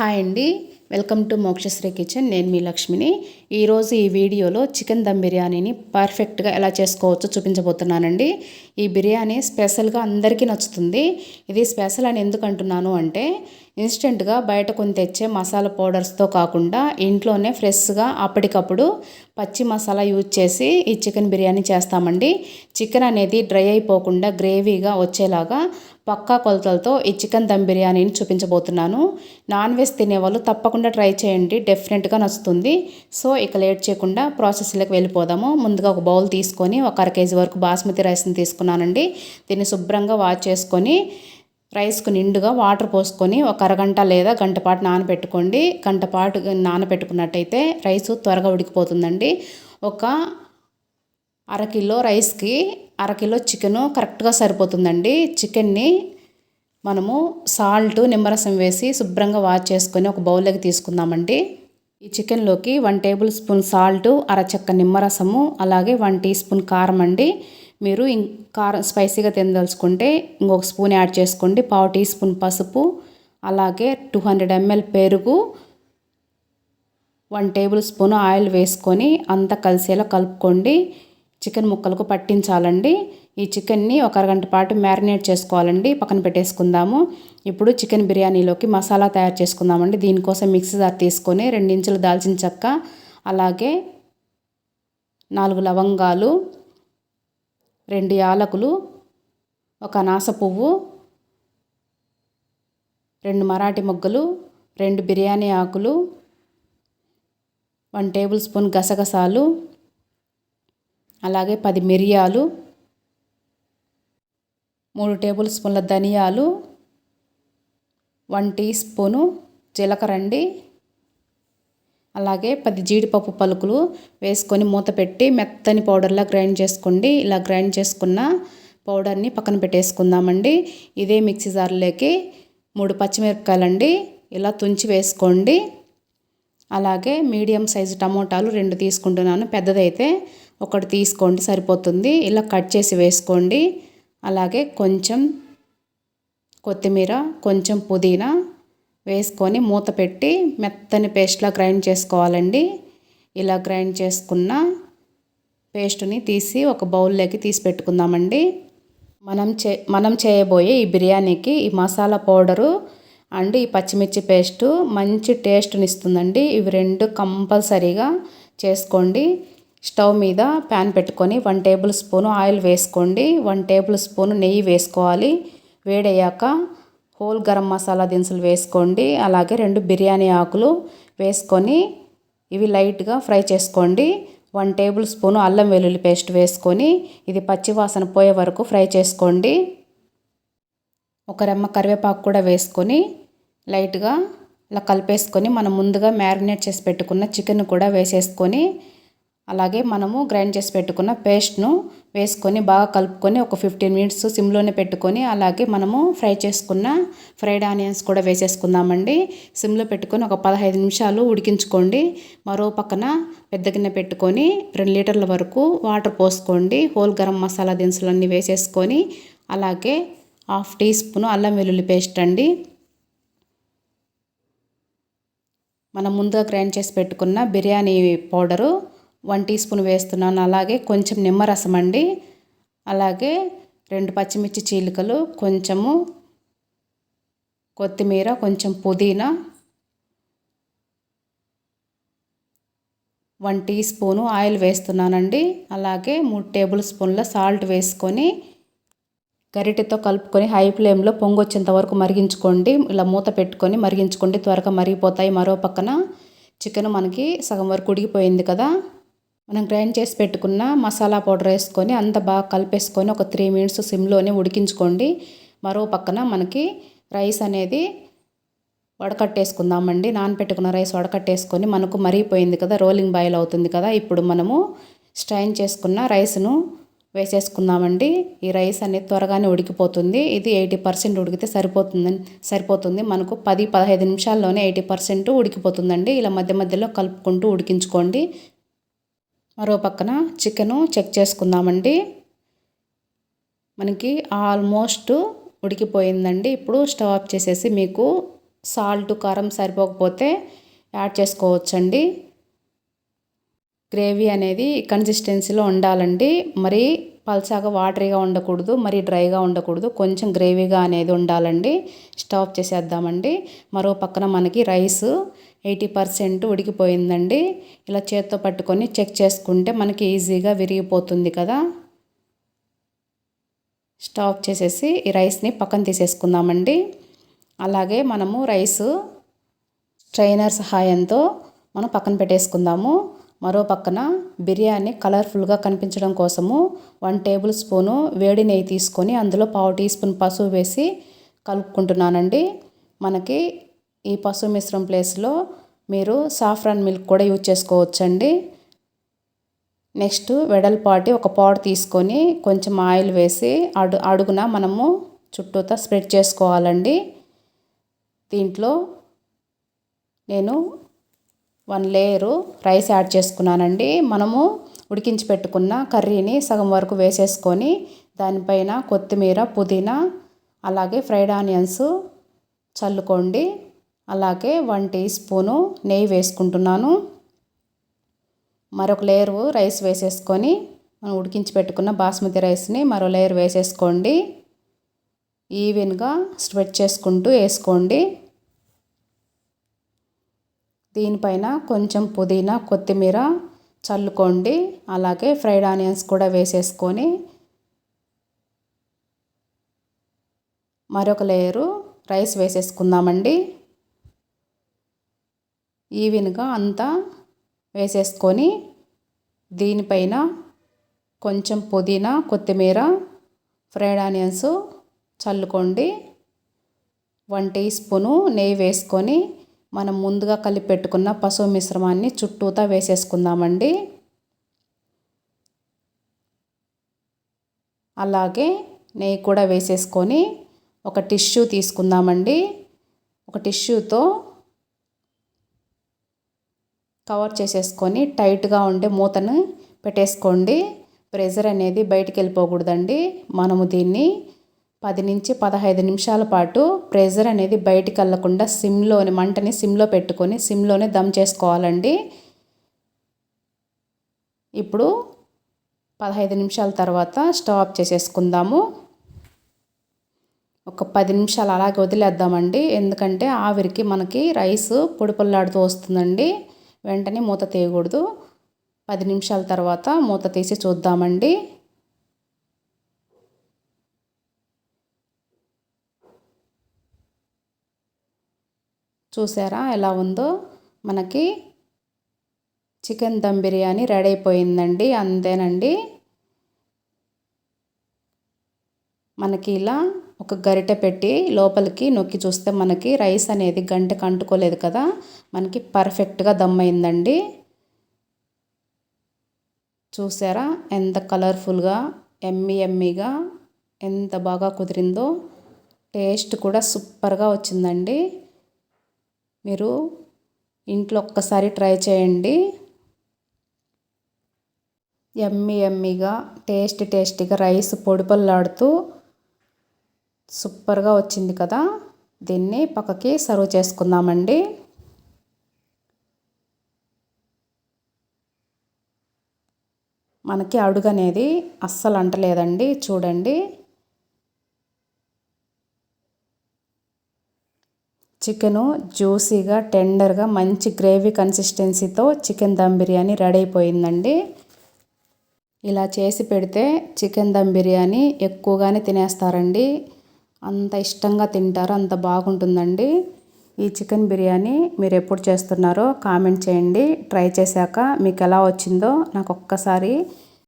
Hi అండి. Welcome to Mokshasri kitchen. నేను మీ లక్ష్మిని. ఈరోజు ఈ వీడియోలో చికెన్ దమ్ బిర్యానీని పర్ఫెక్ట్గా ఎలా చేసుకోవచ్చో చూపించబోతున్నానండి. ఈ బిర్యానీ స్పెషల్గా అందరికీ నచ్చుతుంది. ఇది స్పెషల్ అని ఎందుకు అంటున్నాను అంటే ఇన్స్టెంట్గా బయట కొని తెచ్చే మసాలా పౌడర్స్తో కాకుండా ఇంట్లోనే ఫ్రెష్గా అప్పటికప్పుడు పచ్చి మసాలా యూజ్ చేసి ఈ చికెన్ బిర్యానీ చేస్తామండి. చికెన్ అనేది డ్రై అయిపోకుండా గ్రేవీగా వచ్చేలాగా పక్కా కొలతలతో ఈ చికెన్ దమ్ బిర్యానీని చూపించబోతున్నాను. నాన్ వెజ్ తినేవాళ్ళు తప్పకుండా ట్రై చేయండి డెఫినెట్గా నచ్చుతుంది. సో ఇక లేట్ చేయకుండా ప్రాసెస్లోకి వెళ్ళిపోదాము. ముందుగా ఒక బౌల్ తీసుకొని ఒక అర కేజీ వరకు బాస్మతి రైస్ని తీసుకున్నానండి. దీన్ని శుభ్రంగా వాష్ చేసుకొని రైస్కు నిండుగా వాటర్ పోసుకొని ఒక అరగంట లేదా గంట పాటు నానబెట్టుకోండి. గంట పాటు నానబెట్టుకున్నట్టయితే రైస్ త్వరగా ఉడికిపోతుందండి. ఒక అరకిలో రైస్కి అరకిలో చికెను కరెక్ట్గా సరిపోతుందండి. చికెన్ని మనము సాల్ట్ నిమ్మరసం వేసి శుభ్రంగా వాష్ చేసుకొని ఒక బౌల్లోకి తీసుకుందామండి. ఈ చికెన్లోకి వన్ టేబుల్ స్పూన్ సాల్ట్ అరచక్క నిమ్మరసము అలాగే వన్ టీ స్పూన్ కారం అండి. మీరు కారం స్పైసీగా తినదలుచుకుంటే ఇంకొక స్పూన్ యాడ్ చేసుకోండి. పావు టీ స్పూన్ పసుపు అలాగే టూ హండ్రెడ్ ఎంఎల్ పెరుగు వన్ టేబుల్ స్పూన్ ఆయిల్ వేసుకొని అంతా కలిసేలా కలుపుకోండి. చికెన్ ముక్కలకు పట్టించాలండి. ఈ చికెన్ని ఒక అరగంట పాటు మ్యారినేట్ చేసుకోవాలండి. పక్కన పెట్టేసుకుందాము. ఇప్పుడు చికెన్ బిర్యానీలోకి మసాలా తయారు చేసుకుందామండి. దీనికోసం మిక్సీ జార్ తీసుకొని రెండించులు దాల్చిన చెక్క అలాగే నాలుగు లవంగాలు రెండు యాలకులు ఒక నాస పువ్వు రెండు మరాఠీ మొగ్గలు రెండు బిర్యానీ ఆకులు వన్ టేబుల్ స్పూన్ గసగసాలు అలాగే పది మిరియాలు మూడు టేబుల్ స్పూన్ల ధనియాలు వన్ టీ స్పూను జీలకర్ర అండి. అలాగే పది జీడిపప్పు పలుకులు వేసుకొని మూత పెట్టి మెత్తని పౌడర్లా గ్రైండ్ చేసుకోండి. ఇలా గ్రైండ్ చేసుకున్న పౌడర్ని పక్కన పెట్టేసుకుందామండి. ఇదే మిక్సీ జార్లోకి మూడు పచ్చిమిరపకాయలండి. ఇలా తుంచి వేసుకోండి. అలాగే మీడియం సైజు టమోటాలు రెండు తీసుకుంటున్నాను. పెద్దదైతే ఒకటి తీసుకోండి సరిపోతుంది. ఇలా కట్ చేసి వేసుకోండి. అలాగే కొంచెం కొత్తిమీర కొంచెం పుదీనా వేసుకొని మూత పెట్టి మెత్తని పేస్ట్లా గ్రైండ్ చేసుకోవాలండి. ఇలా గ్రైండ్ చేసుకున్న పేస్ట్ని తీసి ఒక బౌల్లోకి తీసి పెట్టుకుందామండి. మనం చే మనం చేయబోయే ఈ బిర్యానీకి ఈ మసాలా పౌడరు అండ్ ఈ పచ్చిమిర్చి పేస్టు మంచి టేస్ట్ని ఇస్తుందండి. ఇవి రెండు కంపల్సరీగా చేసుకోండి. స్టవ్ మీద ప్యాన్ పెట్టుకొని వన్ టేబుల్ స్పూన్ ఆయిల్ వేసుకోండి. వన్ టేబుల్ స్పూను నెయ్యి వేసుకోవాలి. వేడయ్యాక హోల్ గరం మసాలా దినుసులు వేసుకోండి. అలాగే రెండు బిర్యానీ ఆకులు వేసుకొని ఇవి లైట్గా ఫ్రై చేసుకోండి. వన్ టేబుల్ స్పూను అల్లం వెల్లుల్లి పేస్ట్ వేసుకొని ఇది పచ్చివాసన పోయే వరకు ఫ్రై చేసుకోండి. ఒక రెమ్మ కరివేపాకు కూడా వేసుకొని లైట్గా ఇలా కలిపేసుకొని మనం ముందుగా మ్యారినేట్ చేసి పెట్టుకున్న చికెన్ కూడా వేసేసుకొని అలాగే మనము గ్రైండ్ చేసి పెట్టుకున్న పేస్ట్ను వేసుకొని బాగా కలుపుకొని ఒక ఫిఫ్టీన్ మినిట్స్ సిమ్లోనే పెట్టుకొని అలాగే మనము ఫ్రై చేసుకున్న ఫ్రైడ్ ఆనియన్స్ కూడా వేసేసుకుందామండి. సిమ్లో పెట్టుకొని ఒక పదహైదు నిమిషాలు ఉడికించుకోండి. మరో పక్కన పెద్ద గిన్నె పెట్టుకొని రెండు లీటర్ల వరకు వాటర్ పోసుకోండి. హోల్ గరం మసాలా దినుసులన్నీ వేసేసుకొని అలాగే హాఫ్ టీ స్పూన్ అల్లం వెల్లుల్లి పేస్ట్ అండి. మనం ముందుగా గ్రైండ్ చేసి పెట్టుకున్న biryani powder one teaspoon వేస్తున్నాను. అలాగే కొంచెం నిమ్మరసం అండి. అలాగే రెండు పచ్చిమిర్చి చీలికలు కొంచెము కొత్తిమీర కొంచెం పుదీనా వన్ టీ స్పూను ఆయిల్ వేస్తున్నానండి. అలాగే మూడు టేబుల్ స్పూన్ల సాల్ట్ వేసుకొని గరిటెతో కలుపుకొని హై ఫ్లేమ్లో పొంగొచ్చేంత వరకు మరిగించుకోండి. ఇలా మూత పెట్టుకొని మరిగించుకోండి. త్వరగా మరిగిపోతాయి. మరో పక్కన చికెన్ మనకి సగం వరకు ఉడికిపోయింది కదా. మనం గ్రైండ్ చేసి పెట్టుకున్న మసాలా పౌడర్ వేసుకొని అంత బాగా కలిపేసుకొని ఒక త్రీ మినిట్స్ సిమ్లోనే ఉడికించుకోండి. మరో పక్కన మనకి రైస్ అనేది వడకట్టేసుకుందామండి. నానపెట్టుకున్న రైస్ వడకట్టేసుకొని మనకు మరిగిపోయింది కదా రోలింగ్ బాయిల్ అవుతుంది కదా ఇప్పుడు మనము స్ట్రైన్ చేసుకున్న రైస్ను వేసేసుకుందామండి. ఈ రైస్ అనేది త్వరగానే ఉడికిపోతుంది. ఇది ఎయిటీ పర్సెంట్ ఉడికితే సరిపోతుంది సరిపోతుంది. మనకు పది పదహైదు నిమిషాల్లోనే ఎయిటీ పర్సెంట్ ఉడికిపోతుందండి. ఇలా మధ్య మధ్యలో కలుపుకుంటూ ఉడికించుకోండి. మరో పక్కన చికెను చెక్ చేసుకుందామండి. మనకి ఆల్మోస్ట్ ఉడికిపోయిందండి. ఇప్పుడు స్టవ్ ఆఫ్ చేసేసి మీకు సాల్ట్ కారం సరిపోకపోతే యాడ్ చేసుకోవచ్చండి. గ్రేవీ అనేది కన్సిస్టెన్సీలో ఉండాలండి. మరి పల్చాగా వాటరీగా ఉండకూడదు మరి డ్రైగా ఉండకూడదు. కొంచెం గ్రేవీగా అనేది ఉండాలండి. స్టవ్ చేసేద్దామండి. మరో పక్కన మనకి రైస్ ఎయిటీ పర్సెంట్ ఉడికిపోయిందండి. ఇలా చేత్తో పట్టుకొని చెక్ చేసుకుంటే మనకి ఈజీగా విరిగిపోతుంది కదా. స్టవ్ చేసేసి ఈ రైస్ని పక్కన తీసేసుకుందామండి. అలాగే మనము రైస్ స్ట్రైనర్ సహాయంతో మనం పక్కన పెట్టేసుకుందాము. మరో పక్కన బిర్యానీ కలర్ఫుల్గా కనిపించడం కోసము వన్ టేబుల్ స్పూను వేడి నెయ్యి తీసుకొని అందులో పావు టీ స్పూన్ పసుపు వేసి కలుపుకుంటున్నానండి. మనకి ఈ పసుపు మిశ్రం ప్లేస్లో మీరు సాఫ్రాన్ మిల్క్ కూడా యూజ్ చేసుకోవచ్చండి. నెక్స్ట్ వెడల్పాటి ఒక పాట్ తీసుకొని కొంచెం ఆయిల్ వేసి అడు అడుగున మనము చుట్టూతా స్ప్రెడ్ చేసుకోవాలండి. దీంట్లో నేను వన్ లేయరు రైస్ యాడ్ చేసుకున్నానండి. మనము ఉడికించి పెట్టుకున్న కర్రీని సగం వరకు వేసేసుకొని దానిపైన కొత్తిమీర పుదీనా అలాగే ఫ్రైడ్ ఆనియన్స్ చల్లుకోండి. అలాగే వన్ టీ స్పూను నెయ్యి వేసుకుంటున్నాను. మరొక లేయర్ రైస్ వేసేసుకొని మనం ఉడికించి పెట్టుకున్న బాస్మతి రైస్ని మరో లేయర్ వేసేసుకోండి. ఈవెన్గా స్ప్రెడ్ చేసుకుంటూ వేసుకోండి. దీనిపైన కొంచెం పుదీనా కొత్తిమీర చల్లుకోండి. అలాగే ఫ్రైడ్ ఆనియన్స్ కూడా వేసేసుకొని మరొక లేయరు రైస్ వేసేసుకుందామండి. ఈవెన్గా అంతా వేసేసుకొని దీనిపైన కొంచెం పుదీనా కొత్తిమీర ఫ్రైడ్ ఆనియన్స్ చల్లుకోండి. వన్ టీ స్పూను నెయ్యి వేసుకొని మనం ముందుగా కలిపి పెట్టుకున్న పసుపు మిశ్రమాన్ని చుట్టూతా వేసేసుకుందామండి. అలాగే నెయ్యి కూడా వేసేసుకొని ఒక టిష్యూ తీసుకుందామండి. ఒక టిష్యూతో కవర్ చేసేసుకొని టైట్గా ఉండే మూతను పెట్టేసుకోండి. ప్రెజర్ అనేది బయటికి వెళ్ళిపోకూడదండి. మనము దీన్ని పది నుంచి పదహైదు నిమిషాల పాటు ప్రెజర్ అనేది బయటికి వెళ్ళకుండా సిమ్లోని మంటని సిమ్లో పెట్టుకొని సిమ్లోనే దమ్ చేసుకోవాలండి. ఇప్పుడు పదహైదు నిమిషాల తర్వాత స్టవ్ ఆఫ్ చేసేసుకుందాము. ఒక పది నిమిషాలు అలాగే వదిలేద్దామండి. ఎందుకంటే ఆవిరికి మనకి రైస్ పొడిపొల్లాడుతూ వస్తుందండి. వెంటనే మూత తీయకూడదు. పది నిమిషాల తర్వాత మూత తీసి చూద్దామండి. చూసారా ఎలా ఉందో? మనకి చికెన్ దమ్ బిర్యానీ రెడీ అయిపోయిందండి అంతేనండి. మనకి ఇలా ఒక గరిటె పెట్టి లోపలికి నొక్కి చూస్తే మనకి రైస్ అనేది గంటకు అంటుకోలేదు కదా? మనకి పర్ఫెక్ట్గా దమ్ అయిందండి. చూసారా ఎంత కలర్ఫుల్గా ఎమ్మి ఎమ్మిగా ఎంత బాగా కుదిరిందో. టేస్ట్ కూడా సూపర్గా వచ్చిందండి. మీరు ఇంట్లో ఒక్కసారి ట్రై చేయండి. ఎమ్మి ఎమ్మిగా టేస్ట్ టేస్టీగా రైస్ పొడిపల్లాడుతూ సూపర్గా వచ్చింది కదా. దీన్ని పక్కకి సర్వ్ చేసుకుందామండి. మనకి అడుగు అనేది అస్సలు అంటలేదండి. చూడండి. చికెను జ్యూసీగా టెండర్గా మంచి గ్రేవీ కన్సిస్టెన్సీతో చికెన్ దమ్ బిర్యానీ రెడీ అయిపోయిందండి ఇలా చేసి పెడితే చికెన్ దమ్ బిర్యానీ ఎక్కువగానే తినేస్తారండి. అంత ఇష్టంగా తింటారు అంత బాగుంటుందండి. ఈ చికెన్ బిర్యానీ మీరు ఎప్పుడు చేస్తున్నారో కామెంట్ చేయండి. ట్రై చేశాక మీకు ఎలా వచ్చిందో నాకు ఒక్కసారి